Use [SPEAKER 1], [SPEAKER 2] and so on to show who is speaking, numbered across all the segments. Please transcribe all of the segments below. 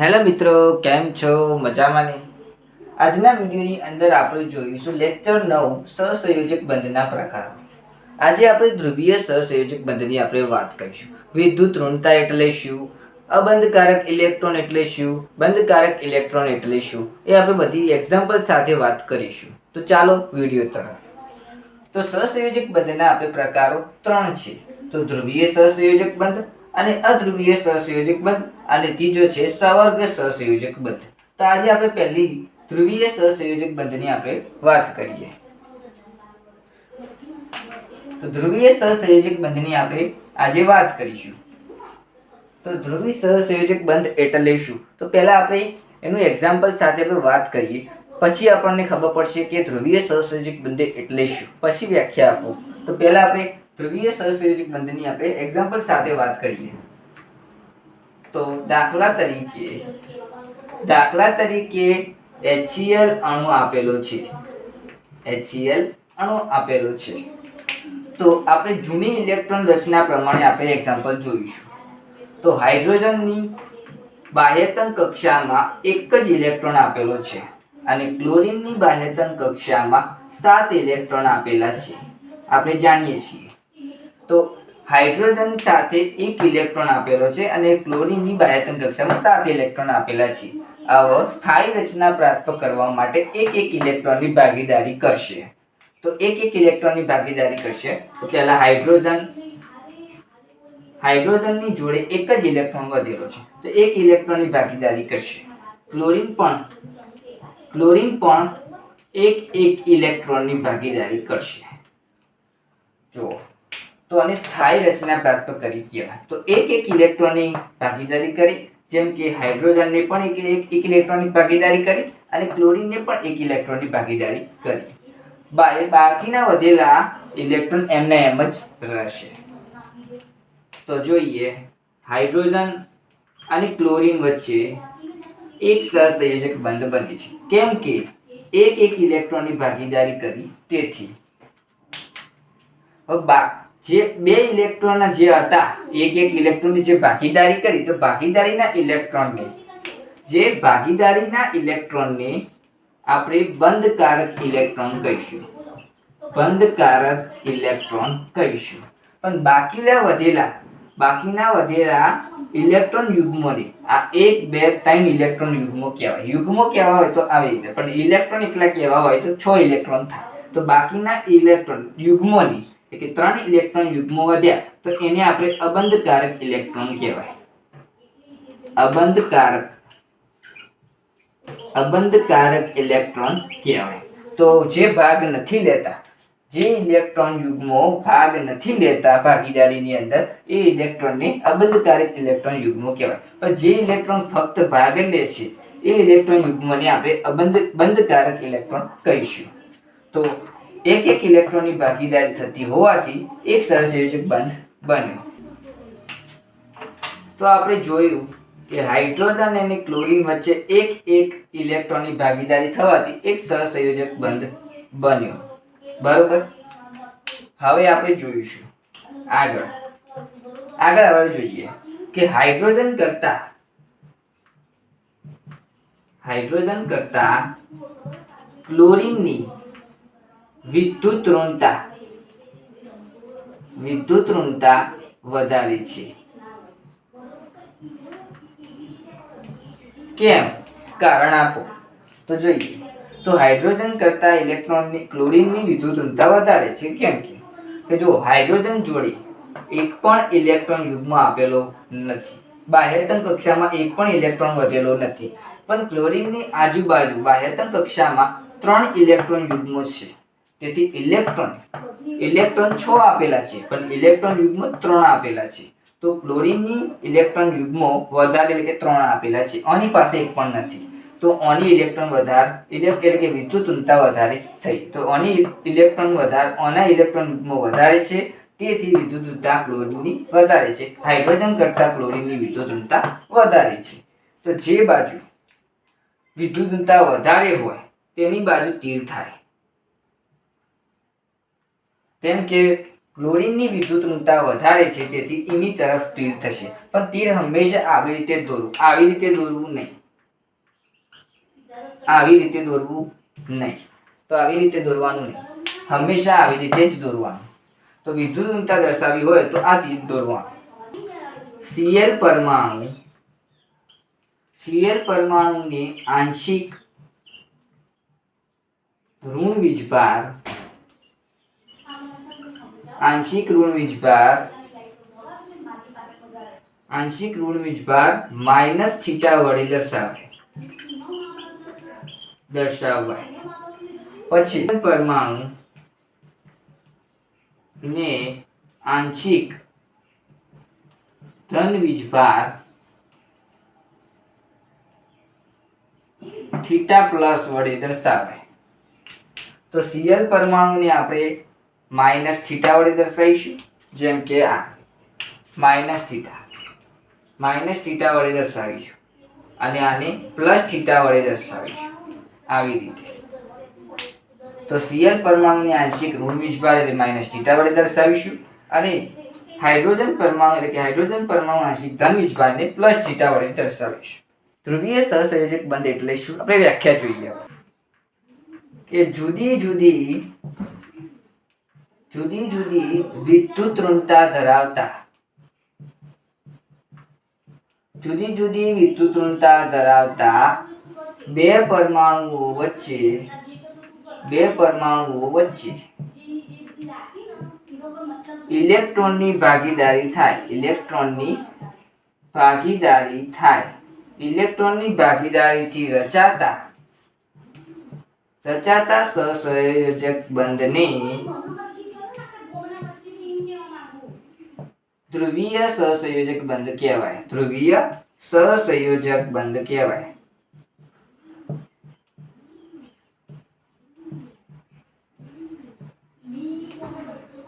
[SPEAKER 1] Hello મિત્રો, કેમ છો? મજામાં ને? આજના વિડીયોની અંદર આપણે જોઈશું લેક્ચર નવ, સહસંયોજક બંધના પ્રકારો. આજે આપણે ધ્રુવીય સહસંયોજક બંધની આપણે વાત કરીશું. વિદ્યુત ઋણતા એટલે શું? અબંધકારક ઇલેક્ટ્રોન એટલે શું? બંધકારક ઇલેક્ટ્રોન એટલે શું? એ આપણે બધી એક્ઝામ્પલ સાથે વાત કરીશું. તો ચાલો વીડિયો તરફ. તો સહસંયોજક બંધના આપણે પ્રકારો ત્રણ છે. તો ધ્રુવીય સહસંયોજક બંધ અને અધ્રુવીય સહસંયોજક બંધ અને ત્રીજો છે સવર્ગ સહસંયોજક બંધ. તો આજે આપણે પહેલી ધ્રુવીય સહસંયોજક બંધની આપણે વાત કરીએ. તો ધ્રુવીય સહસંયોજક બંધની આપણે આજે વાત કરીશું. તો ધ્રુવી સહસંયોજક બંધ એટલે શું? તો પહેલા આપણે એનું એક્ઝામ્પલ સાથે આપણે વાત કરીએ. પછી આપણને ખબર પડશે કે ધ્રુવીય સહસંયોજક બંધ એટલે શું? પછી વ્યાખ્યા આપો. તો પહેલા આપણે ધ્રુવીય સહસંયોજક બંધની આપણે એક્ઝામ્પલ સાથે વાત કરીએ. તો દાખલા તરીકે દાખલા તરીકે HCl અણુ આપેલો છે. HCl અણુ આપેલો છે. તો આપણે જૂની ઇલેક્ટ્રોન રચના પ્રમાણે આપણે એક્ઝામ્પલ જોઈશું. તો હાઇડ્રોજનની બાહ્યતમ કક્ષામાં એક જ ઇલેક્ટ્રોન આપેલો છે અને ક્લોરિનની બાહ્યતમ કક્ષામાં સાત ઇલેક્ટ્રોન આપેલા છે. આપણે જાણીએ છીએ. તો હાઇડ્રોજન સાથે એક ઇલેક્ટ્રોન આપેલો છે અને ક્લોરીનની બાહ્યતમ કક્ષામાં સાત ઇલેક્ટ્રોન આપેલા છે. આવો સ્થાયી રચના પ્રાપ્ત કરવા માટે એક એક ઇલેક્ટ્રોનની ભાગીદારી કરશે. તો એક એક ઇલેક્ટ્રોનની ભાગીદારી કરશે. તો પહેલા હાઇડ્રોજન, હાઇડ્રોજનની જોડે એક જ ઇલેક્ટ્રોન વધેલો છે. તો એક ઇલેક્ટ્રોનની ભાગીદારી કરશે. ક્લોરીન પણ ક્લોરીન પણ એક એક ઇલેક્ટ્રોનની ભાગીદારી કરશે. જો તો આની સ્થાયી રચના પ્રાપ્ત કરી કહેવાય. તો એક એક ઇલેક્ટ્રોનની ભાગીદારી કરી, જેમ કે હાઇડ્રોજનને પણ એક એક ઇલેક્ટ્રોનિક ભાગીદારી કરી અને ક્લોરીનને પણ એક ઇલેક્ટ્રોનની ભાગીદારી કરી. બાય બાકીના વધેલા ઇલેક્ટ્રોન એમને એમ જ રહેશે. તો જોઈએ, હાઇડ્રોજન અને ક્લોરીન વચ્ચે એક સહસંયોજક બંધ બને છે. કેમ કે એક એક ઇલેક્ટ્રોનની ભાગીદારી કરી તેથી. હવે જે બે ઇલેક્ટ્રોનના જે હતા, એક એક ઇલેક્ટ્રોનની જે ભાગીદારી કરી, તો ભાગીદારીના ઇલેક્ટ્રોનને જે ભાગીદારીના ઇલેક્ટ્રોનને આપણે બંધકારક ઇલેક્ટ્રોન કહીશું. બંધકારક ઇલેક્ટ્રોન કહીશું. પણ બાકીના વધેલા બાકીના વધેલા ઇલેક્ટ્રોન યુગ્મોને આ એક, બે, ત્રણ ઇલેક્ટ્રોન યુગ્મો કહેવાય. યુગ્મો કહેવા હોય તો આવી રીતે, પણ ઇલેક્ટ્રોન એકલા કહેવા હોય તો છ ઇલેક્ટ્રોન થાય. તો બાકીના ઇલેક્ટ્રોન યુગ્મોની કે ત્રણ ઇલેક્ટ્રોન યુગ્મો વધ્યા, તો એને આપણે અબંધકારક ઇલેક્ટ્રોન કહેવાય. અબંધકારક. અબંધકારક ઇલેક્ટ્રોન કહેવાય. તો જે ભાગ નથી લેતા, જે ઇલેક્ટ્રોન યુગ્મો ભાગ નથી લેતા ભાગીદારીની અંદર, એ ઇલેક્ટ્રોનને અબંધકારક ઇલેક્ટ્રોન યુગ્મો કહેવાય. પણ જે ઇલેક્ટ્રોન ફક્ત ભાગ લે છે, એ ઇલેક્ટ્રોન યુગ્મોને આપણે અબંધ, બંધકારક ઇલેક્ટ્રોન કહીશું. તો એક એક ઇલેક્ટ્રોનની ભાગીદારી થતી હોવાથી એક સહસંયોજક બંધ બન્યો. તો આપણે જોયું કે હાઇડ્રોજન અને ક્લોરીન વચ્ચે એક એક ઇલેક્ટ્રોનની ભાગીદારી થવાથી એક સહસંયોજક બંધ બન્યો. બરોબર? હવે આપણે જોઈશું. આગળ. આગળ આપણે જોઈએ કે હાઇડ્રોજન કરતા હાઇડ્રોજન કરતા ક્લોરીનની વિદ્યુત ઋણતા. વિદ્યુત ઋણતા વધારે છે. કેમ? કારણ આપો. તો જોઈએ. તો હાઇડ્રોજન કરતા ઇલેક્ટ્રોનની, ક્લોરિનની વિદ્યુત ઋણતા વધારે છે. કેમ કે? જો હાઇડ્રોજન જોડે એક પણ ઇલેક્ટ્રોન યુગમાં આપેલો નથી. બાહ્યતમ કક્ષામાં એક પણ ઇલેક્ટ્રોન વધેલો નથી. પણ ક્લોરિનની આજુબાજુ બાહ્યતમ કક્ષામાં ત્રણ ઇલેક્ટ્રોન યુગ્મો છે. તેથી ઇલેક્ટ્રોન ઇલેક્ટ્રોન છ આપેલા છે, પણ ઇલેક્ટ્રોન યુગ્મ ત્રણ આપેલા છે. તો ક્લોરીનની ઇલેક્ટ્રોન યુગ્મો વધારે એટલે કે ત્રણ આપેલા છે. આની પાસે એક પણ નથી. તો આની ઇલેક્ટ્રોન વધારે ઇલેક્ટ એટલે કે વિદ્યુત ઋણતા વધારે થઈ. તો આની ઇલેક્ટ્રોન વધારે, આના ઇલેક્ટ્રોન યુગ્મો વધારે છે. તેથી વિદ્યુત ઋણતા ક્લોરીનની વધારે છે. હાઇડ્રોજન કરતાં ક્લોરીનની વિદ્યુત ઋણતા વધારે છે. તો જે બાજુ વિદ્યુત ઋણતા વધારે હોય, તેની બાજુ તીર થાય. તેમ કે ક્લોરીનની વિદ્યુતમતા વધારે છે, તેથી એની તરફ તીર થશે. પણ તીર હંમેશા આવી રીતે દોરવું, આવી રીતે દોરવું નહીં. આવી રીતે દોરવું નહીં. તો આવી રીતે દોરવાનું નહીં. હંમેશા આવી રીતે જ દોરવાનું. તો વિદ્યુતમતા દર્શાવી હોય તો આ તીર દોરવાનું. સીએલ પરમાણુ, સીએલ પરમાણુની આંશિક ઋણ વીજભાર આંશિક ઋણ વીજભાર, આંશિક ઋણ વીજભાર માઇનસ થીટા વડે દર્શાવાય દર્શાવવાય પછી પરમાણુ ને આંશિક ધન વીજભાર થીટા પ્લસ વડે દર્શાવાય તો સીએલ પરમાણુને આપણે માઇનસ થીટા વડે દર્શાવીશું? જેમ કે આ. Minus theta. માઇનસ થીટા વડે દર્શાવીશું. અને આને પ્લસ થીટા વડે દર્શાવીશું. આવી રીતે. તો સીએલ પરમાણુની આંશિક ઋણ વીજભાર એટલે માઇનસ થીટા વડે દર્શાવીશું. અને હાઇડ્રોજન પરમાણુ એટલે કે હાઇડ્રોજન પરમાણુ આંશિક ધન વીજભારને પ્લસ થીટા વડે દર્શાવીશું. ધ્રુવીય સહસંયોજક બંધ એટલે શું? આપણે વ્યાખ્યા જોઈએ. કે જુદી જુદી જુદી જુદી વિદ્યુત ઋણતા ધરાવતા. જુદી જુદી વિદ્યુત ઋણતા ધરાવતા બે પરમાણુઓ વચ્ચે, બે પરમાણુઓ વચ્ચે ઇલેક્ટ્રોનની ભાગીદારી થાય, ઇલેક્ટ્રોનની ભાગીદારી થાય. ઇલેક્ટ્રોનની ભાગીદારીથી રચાતા રચાતા સહસંયોજક બંધને ધ્રુવીય સહસંયોજક બંધ કહેવાય. ધ્રુવીય સહસંયોજક બંધ કહેવાય.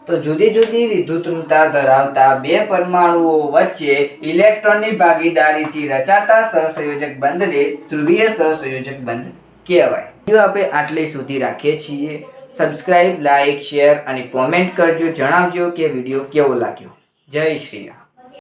[SPEAKER 1] તો જુદી જુદી વિદ્યુતતા ધરાવતા બે પરમાણુઓ વચ્ચે ઇલેક્ટ્રોનની ભાગીદારીથી રચાતા સહસંયોજક બંધને ધ્રુવીય સહસંયોજક બંધ કહેવાય. આપણે આટલે સુધી રાખીએ છીએ. સબસ્ક્રાઇબ લાઇક શેર અને કોમેન્ટ કરજો. જણાવજો કે વીડિયો કેવો લાગ્યો. જય શ્રી રામ.